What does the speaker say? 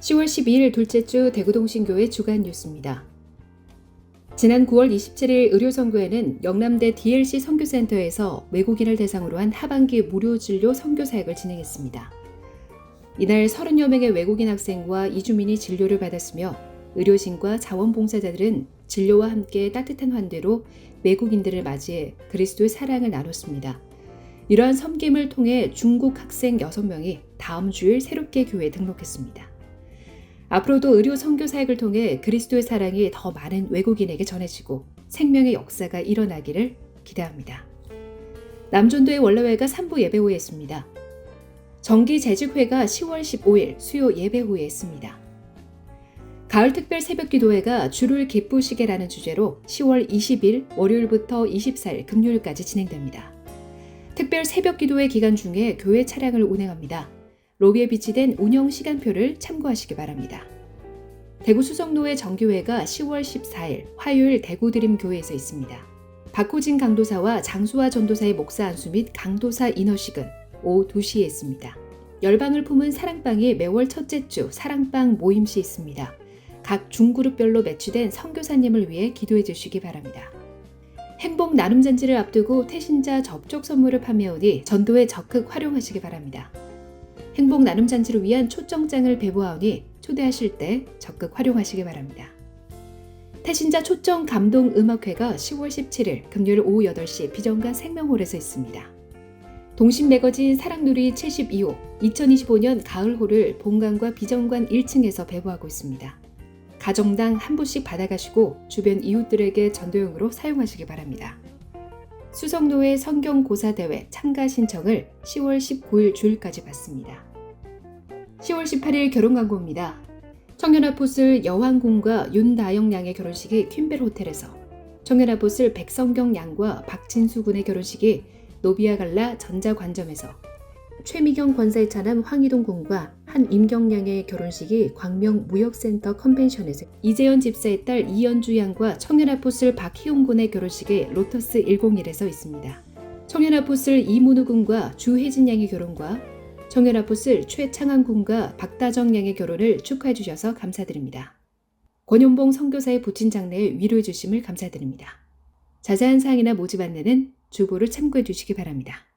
10월 12일 둘째 주 대구동신교회 주간 뉴스입니다. 지난 9월 27일 의료선교회는 영남대 DLC 선교센터에서 외국인을 대상으로 한 하반기 무료 진료 선교 사역을 진행했습니다. 이날 30여 명의 외국인 학생과 이주민이 진료를 받았으며 의료진과 자원봉사자들은 진료와 함께 따뜻한 환대로 외국인들을 맞이해 그리스도의 사랑을 나눴습니다. 이러한 섬김을 통해 중국 학생 6명이 다음 주일 새롭게 교회에 등록했습니다. 앞으로도 의료 선교 사역을 통해 그리스도의 사랑이 더 많은 외국인에게 전해지고 생명의 역사가 일어나기를 기대합니다. 남존도의 원래회가 3부 예배 후에 했습니다. 정기 재직회가 10월 15일 수요 예배 후에 했습니다. 가을 특별 새벽 기도회가 주를 기쁘시게라는 주제로 10월 20일 월요일부터 24일 금요일까지 진행됩니다. 특별 새벽 기도회 기간 중에 교회 차량을 운행합니다. 로비에 비치된 운영 시간표를 참고하시기 바랍니다. 대구 수성로의 정기회가 10월 14일 화요일 대구 드림교회에서 있습니다. 박호진 강도사와 장수화 전도사의 목사 안수 및 강도사 인허식은 오후 2시에 있습니다. 열방을 품은 사랑방이 매월 첫째 주 사랑방 모임 시 있습니다. 각 중그룹별로 매치된 선교사님을 위해 기도해 주시기 바랍니다. 행복 나눔 잔치를 앞두고 태신자 접촉 선물을 판매하오니 전도에 적극 활용하시기 바랍니다. 행복 나눔 잔치를 위한 초청장을 배부하오니 초대하실 때 적극 활용하시기 바랍니다. 태신자 초청 감동 음악회가 10월 17일 금요일 오후 8시 비정가 생명홀에서 있습니다. 동심 매거진 사랑누리 72호 2025년 가을호를 본관과 비정관 1층에서 배부하고 있습니다. 가정당 한 부씩 받아가시고 주변 이웃들에게 전도용으로 사용하시기 바랍니다. 수성노회 성경고사대회 참가 신청을 10월 19일 주일까지 받습니다. 10월 18일 결혼 광고입니다. 청년 아포슬 여왕궁과 윤다영 양의 결혼식이 퀸벨 호텔에서 청년 아포슬 백성경 양과 박진수 군의 결혼식이 노비아 갈라 전자관점에서 최미경 권사의 차남 황희동 군과 한 임경량의 결혼식이 광명 무역센터 컨벤션에서 이재현 집사의 딸 이연주 양과 청년 아포슬 박희용 군의 결혼식이 로터스 101에서 있습니다. 청년 아포슬 이문우 군과 주혜진 양의 결혼과 청년아포슬 최창한 군과 박다정 양의 결혼을 축하해 주셔서 감사드립니다. 권용봉 선교사의 부친 장례에 위로해 주심을 감사드립니다. 자세한 사항이나 모집 안내는 주보를 참고해 주시기 바랍니다.